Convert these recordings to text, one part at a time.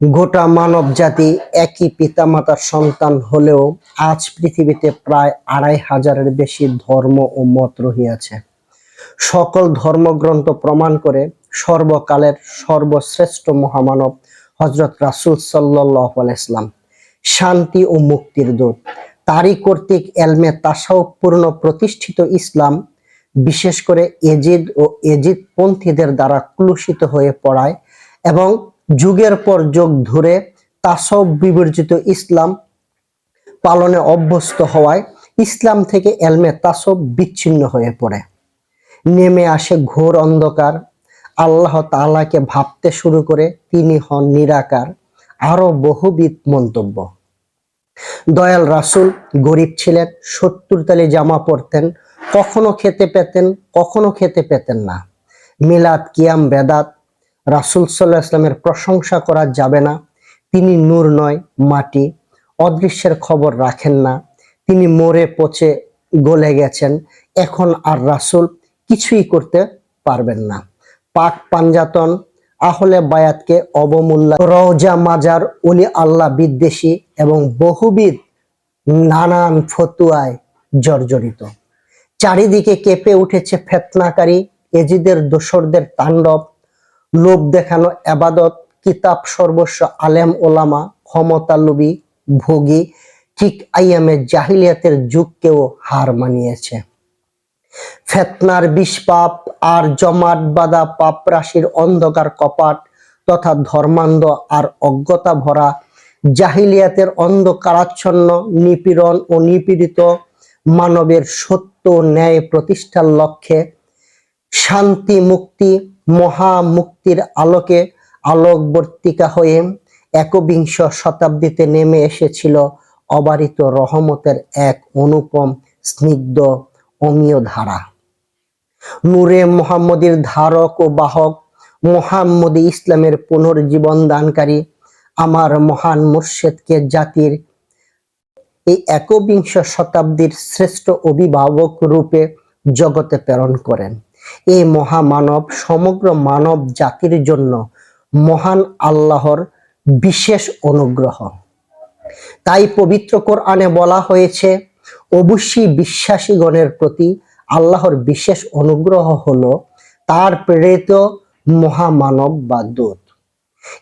গোটা মানব জাতি একই পিতামাতার সন্তান হলেও আজ পৃথিবীতে প্রায় আড়াই হাজারের বেশি ধর্ম ও মত রহিয়াছে। সকল ধর্মগ্রন্থ প্রমাণ করে সর্বকালের সর্বশ্রেষ্ঠ মহামানব হজরত রাসুল সাল্লাহ ইসলাম শান্তি ও মুক্তির দূত। তারই কর্তৃক এলমে তাসাউপূর্ণ প্রতিষ্ঠিত ইসলাম, বিশেষ করে এজিদ ও এজিদ পন্থীদের দ্বারা ক্লুষিত হয়ে পড়ায় এবং যুগের পর যুগ ধরে তাসব বিবর্জিত ইসলাম পালনে অভ্যস্ত হওয়ায় ইসলাম থেকে এলমে তাসব বিচ্ছিন্ন হয়ে পড়ে। নেমে আসে ঘোর অন্ধকার। আল্লাহ তাআলাকে ভাবতে শুরু করে তিনি হন নিরাকার আরও বহুবিধ মন্তব্য। দয়াল রাসূল গরিব ছিলেন, সত্তর তালি জামা পরতেন, কখনো খেতে পেতেন, কখনো খেতে পেতেন না। মিলাদ, কিয়াম, বেদাত রাসূল সাল্লাহ ইসলামের প্রশংসা করা যাবে না। তিনি নূর নয়, মাটি। অদৃশ্যের খবর রাখেন না। তিনি মরে পচে গলে গেছেন। এখন আর রাসুল কিছুই করতে পারবেন না। পাক পাঞ্জাতন, আহলে বায়াতকে অবমূল্যা। রওজা মাজার অলি আল্লাহ বিদ্বেষী এবং বহুবিধ নানান ফতুয়ায় জর্জরিত। চারিদিকে কেঁপে উঠেছে ফেতনাকারী এজিদের দোসরদের তাণ্ডব। লোভ দেখানো আবাদত, কিতাব সর্বস্ব আলেম, ওলামা ক্ষমতা লোভী ভোগী, ঠিক আইয়ামে জাহিলিয়াতের যুগকেও হার মানিয়েছে। ফেতনার বিষপাপ আর জমাট বাঁধা পাপ রাশির অন্ধকার কপাট তথা ধর্মান্ধ আর অজ্ঞতা ভরা, জাহিলিয়াতের অন্ধকারাচ্ছন্ন, নিপীড়ন ও নিপীড়িত, মানবের সত্য ন্যায় প্রতিষ্ঠার লক্ষ্যে শান্তি, মুক্তি মহা মুক্তির আলোকে আলোকবর্তিকা হয়ে একবিংশ শতাব্দীতে নেমে এসেছিল অবারিত রহমতের এক অনুপম স্নিগ্ধ অমীয় ধারা। নূরে মোহাম্মদীর ধারক ও বাহক মোহাম্মদী ইসলামের পুনর্জীবন দানকারী আমার মহান মুর্শেদকে জাতির এই একবিংশ শতাব্দীর শ্রেষ্ঠ অভিভাবক রূপে জগতে প্রেরণ করেন। এই মহামানব, সমগ্র মানব জাতির জন্য মহান আল্লাহর বিশেষ অনুগ্রহ। তাই পবিত্র কোরআনে বলা হয়েছে, অবশ্যই বিশ্বাসীগণের প্রতি আল্লাহর বিশেষ অনুগ্রহ হলো তার প্রেরিত মহামানব বা দূত।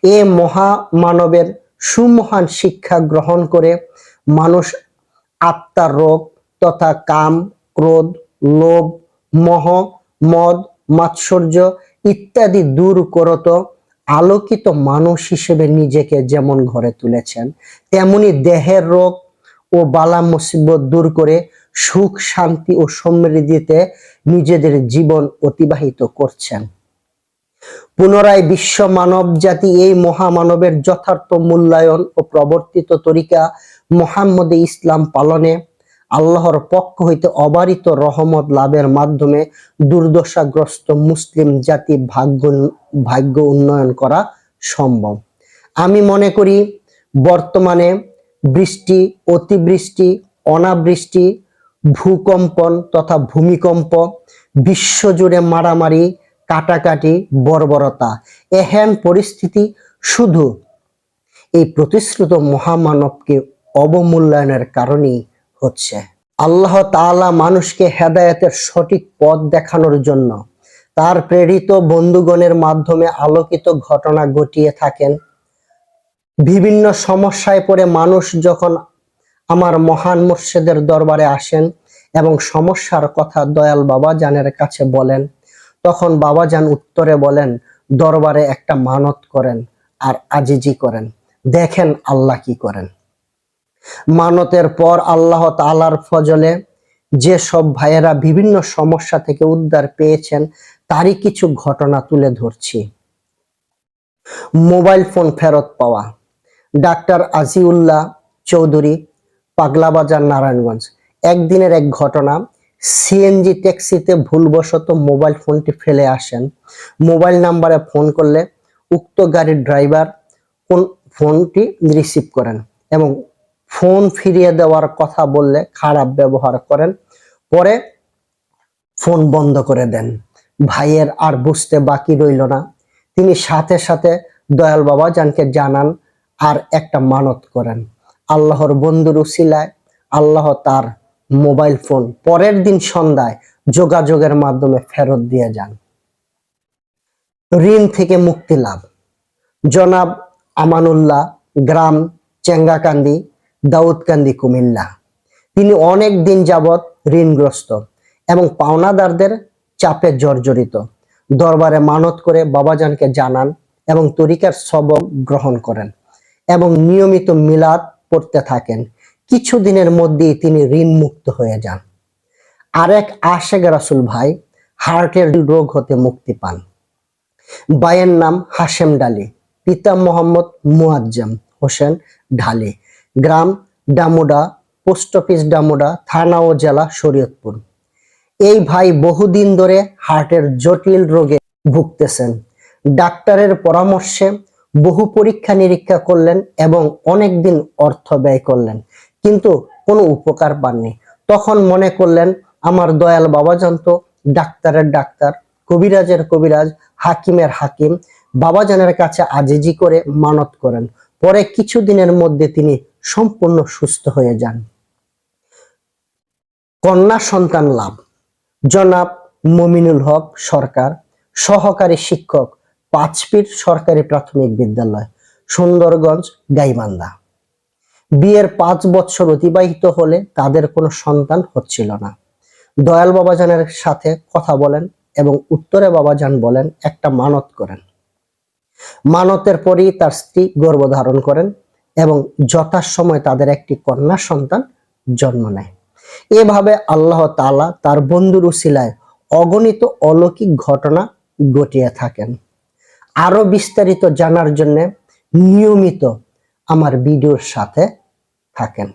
এ মহামানবের সুমহান শিক্ষা গ্রহণ করে মানুষ আত্মার রোগ তথা কাম, ক্রোধ, লোভ, মোহ মদ, মাৎসর্য ইত্যাদি দূর করত, আলোকিত মানুষ হিসেবে নিজেকে যেমন ঘরে তুলেছেন, তেমনি দেহের রোগ ও বালা মুসিবত দূর করে সুখ, শান্তি ও সমৃদ্ধিতে নিজেদের জীবন অতিবাহিত করছেন। পুনরায় বিশ্ব মানব জাতি এই মহামানবের যথার্থ মূল্যায়ন ও প্রবর্তিত তরিকা মোহাম্মদে ইসলাম পালনে আল্লাহর পক্ষ হইতে অবারিত রহমত লাভের মাধ্যমে দুর্দশাগ্রস্ত মুসলিম জাতি ভাগ্য ভাগ্য উন্নয়ন করা সম্ভব। আমি মনে করি, বর্তমানে বৃষ্টি, অতিবৃষ্টি, অনাবৃষ্টি, ভূকম্পন তথা ভূমিকম্প, বিশ্বজুড়ে মারামারি, কাটাকাটি, বর্বরতা, এহেন পরিস্থিতি শুধু এই প্রতিশ্রুত মহামানবকে অবমূল্যায়নের কারণেই হচ্ছে। আল্লাহ তাআলা মানুষকে হেদায়তের সঠিক পথ দেখানোর জন্য তার প্রেরিত বন্ধুগণের মাধ্যমে আলোকিত ঘটনা ঘটিয়ে থাকেন। বিভিন্ন সমস্যায় পড়ে মানুষ যখন আমার মহান মুর্শিদের দরবারে আসেন এবং সমস্যার কথা দয়াল বাবা জানের কাছে বলেন, তখন বাবাজান উত্তরে বলেন, দরবারে একটা মানত করেন আর আজিজি করেন। দেখেন আল্লাহ কি করেন। মানতের পর আল্লাহ তালার ফজলে যে সব ভাইয়েরা বিভিন্ন সমস্যা থেকে উদ্ধার পেয়েছেন, তারই কিছু ঘটনা তুলে ধরছি। মোবাইল ফোন ফেরত পাওয়া। ডাক্তার আজিউল্লাহ চৌধুরী, পাগলাবাজার, নারায়ণগঞ্জ। একদিনের এক ঘটনা, সিএনজি ট্যাক্সিতে ভুলবশত মোবাইল ফোনটি ফেলে আসেন। মোবাইল নাম্বারে ফোন করলে উক্ত গাড়ির ড্রাইভার কোন ফোনটি রিসিভ করেন এবং ফোন ফিরিয়ে দেওয়ার কথা বললে খারাপ ব্যবহার করেন। পরে ফোন বন্ধ করে দেন। ভাইয়ের আর বুঝতে বাকি রইল না। তিনি সাথে সাথে দয়াল বাবা জানকে জানান আর একটা মানত করেন। আল্লাহর বন্ধুর উসিলায় আল্লাহ তার মোবাইল ফোন পরের দিন সন্ধ্যায় যোগাযোগের মাধ্যমে ফেরত দিয়ে যান। ঋণ থেকে মুক্তি লাভ। জনাব আমানুল্লাহ, গ্রাম, চেঙ্গাকান্দি দাউদকান্দি, কুমিল্লা। তিনি অনেক দিন যাবৎ ঋণগ্রস্ত এবং পাওনাদারদের চাপে জর্জরিত। দরবারে মানত করে বাবাজানকে জানান এবং তরিকার সবক গ্রহণ করেন এবং নিয়মিত মিলাদ পড়তে থাকেন। কিছুদিনের মধ্যেই তিনি ঋণ মুক্ত হয়ে যান। আরেক আশেক রাসুল ভাই হার্টের রোগ হতে মুক্তি পান। ভাইয়ের নাম হাশেম ডালি, পিতা মোহাম্মদ মুয়াজ্জম হোসেন ঢালি। গ্রাম ডামুডা, পোস্ট অফিস ডামুডা, থানা ও জেলা শরীয়তপুর। এই ভাই বহুদিন ধরে হার্টের জটিল রোগে ভুগতেছেন। ডাক্তারের পরামর্শে বহু পরীক্ষা নিরীক্ষা করলেন এবং অনেক দিন অর্থ ব্যয় করলেন, কিন্তু কোনো উপকার পাননি। তখন মনে করলেন, আমার দয়াল বাবাজান তো ডাক্তারের ডাক্তার, কবিরাজের কবিরাজ, হাকিমের হাকিম, বাবাজানের কাছে আজিজি করে মানত করেন। পরে কিছুদিনের মধ্যে তিনি সম্পূর্ণ সুস্থ হয়ে যান। কন্যা সন্তান লাভ। জনাব মমিনুল হক সরকার, সহকারী শিক্ষক, পাঁচপীর সরকারি প্রাথমিক বিদ্যালয়, সুন্দরগঞ্জ, গাইবান্ধা। বিয়ের পাঁচ বছর অতিবাহিত হলে তাদের কোনো সন্তান হচ্ছিল না। দয়াল বাবাজানের সাথে কথা বলেন এবং উত্তরে বাবাজান বলেন, একটা মানত করেন। মানতের পরই তার স্ত্রী গর্ভধারণ করেন। এবং যথাসময় তাদের একটি কন্যা সন্তান জন্ম নেয়। এভাবে আল্লাহ তালা তার বন্ধুর উসিলায় অগণিত অলৌকিক ঘটনা ঘটিয়ে থাকেন। আরও বিস্তারিত জানার জন্য নিয়মিত আমার ভিডিওর সাথে থাকেন।